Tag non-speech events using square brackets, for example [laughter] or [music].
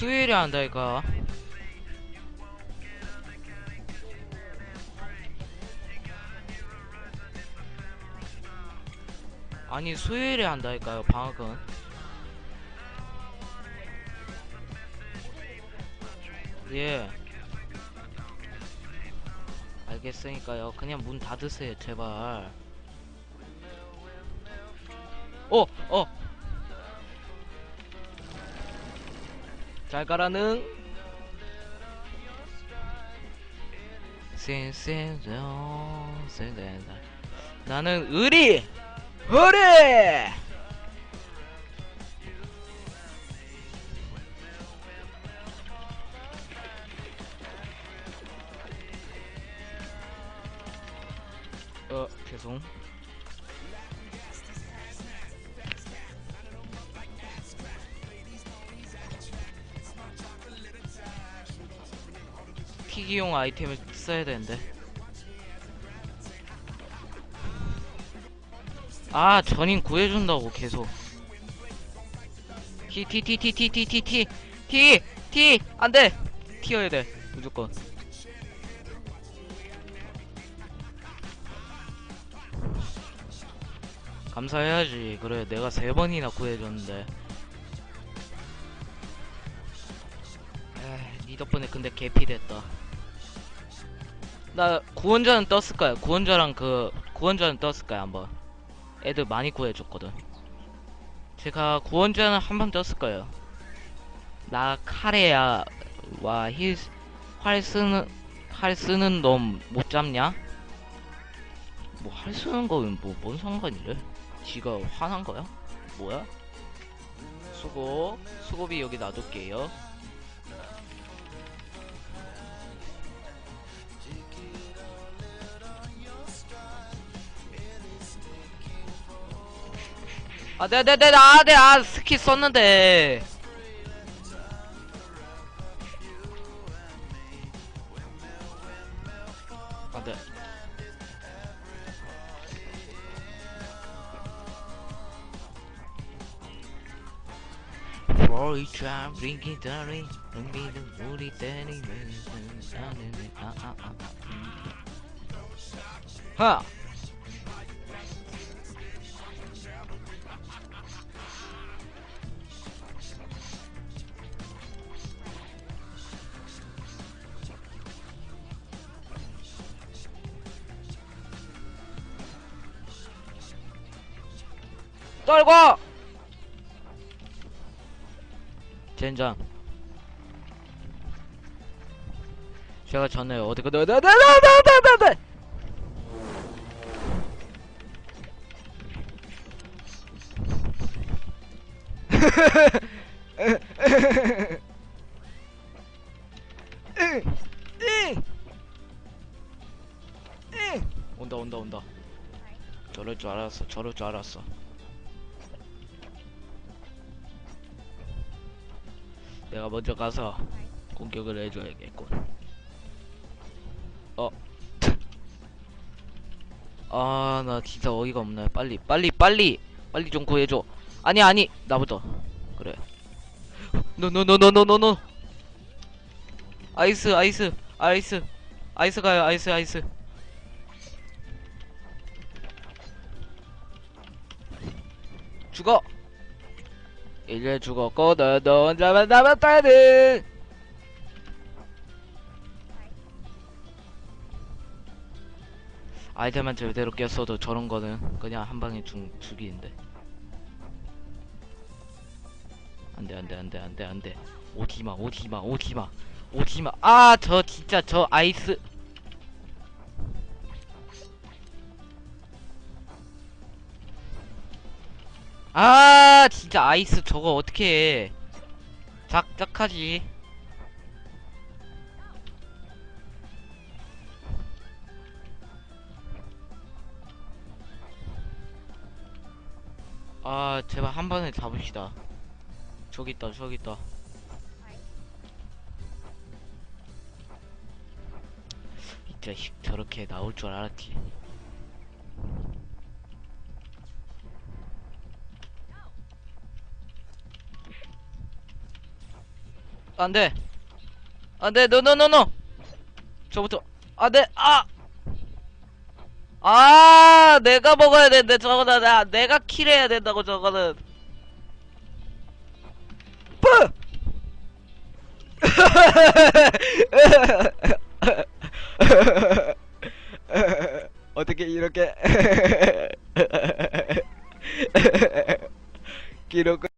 수요일에 한다니까 아니 수요일에 한다니까요 방학은 예 알겠으니까요 그냥 문 닫으세요 제발 어! 어! 잘 가라는. 나는 의리! 의리! 어 죄송 튀기용 아이템을 써야 되는데. 아 전인 구해준다고 계속. 티 티 티 티 티 티 티 티. 티 티. 안돼. 튀어야 돼 무조건. 감사해야지. 그래 내가 세 번이나 구해줬는데. 니 덕분에 근데 개피 됐다 나 구원자는 떴을 거야 구원자랑 그 구원자는 떴을 거야 한번 애들 많이 구해줬거든 제가 구원자는 한 번 떴을 거예요 나 카레야 와힐활 쓰는 활 쓰는 놈 못 잡냐? 뭐 활 쓰는 거는 뭐 뭔 상관이래? 지가 화난 거야? 뭐야? 수고 수고비 여기 놔둘게요 아, 네네네, 아, 네, 아, 스키 썼는데. 아, 네. Worry try bringing dory, don't be the woody daddy. 하! 떨고 젠장. 제가 전에 어디 그 나나나나나나나 [laughs] 온다 온다 온다. 저럴 줄 알았어 저럴 줄 알았어 내가 먼저 가서 공격을 해줘야겠군. 어. [laughs] 아, 나 진짜 어이가 없네. 빨리, 빨리, 빨리, 빨리 좀 구해줘. 아니, 아니, 나부터. 그래. [gasps] 노노노노노노노. 아이스, 아이스, 아이스, 아이스 가요, 아이스, 아이스. 죽어. 이제 죽었거든. 너 혼자만 남았다는 아이템만 제대로 꼈어도 저런 거는 그냥 한 방에 죽, 죽이는데. 안돼 안돼 안돼 안돼 안돼. 오지마 오지마 오지마 오지마. 아 저 진짜 저 아이스 아 진짜 아이스 저거 어떻게 해? 작작하지. 아 제발 한 번에 잡읍시다. 저기 있다 저기 있다. 이 자식 저렇게 나올 줄 알았지 안돼. 안돼. 노노노노 저부터. 안돼. 아! 아! 내가 먹어야 되는데 저거다 나 내가 킬해야 된다고 저거는. 뿌! [laughs] 어떻게 이렇게? [laughs] 기록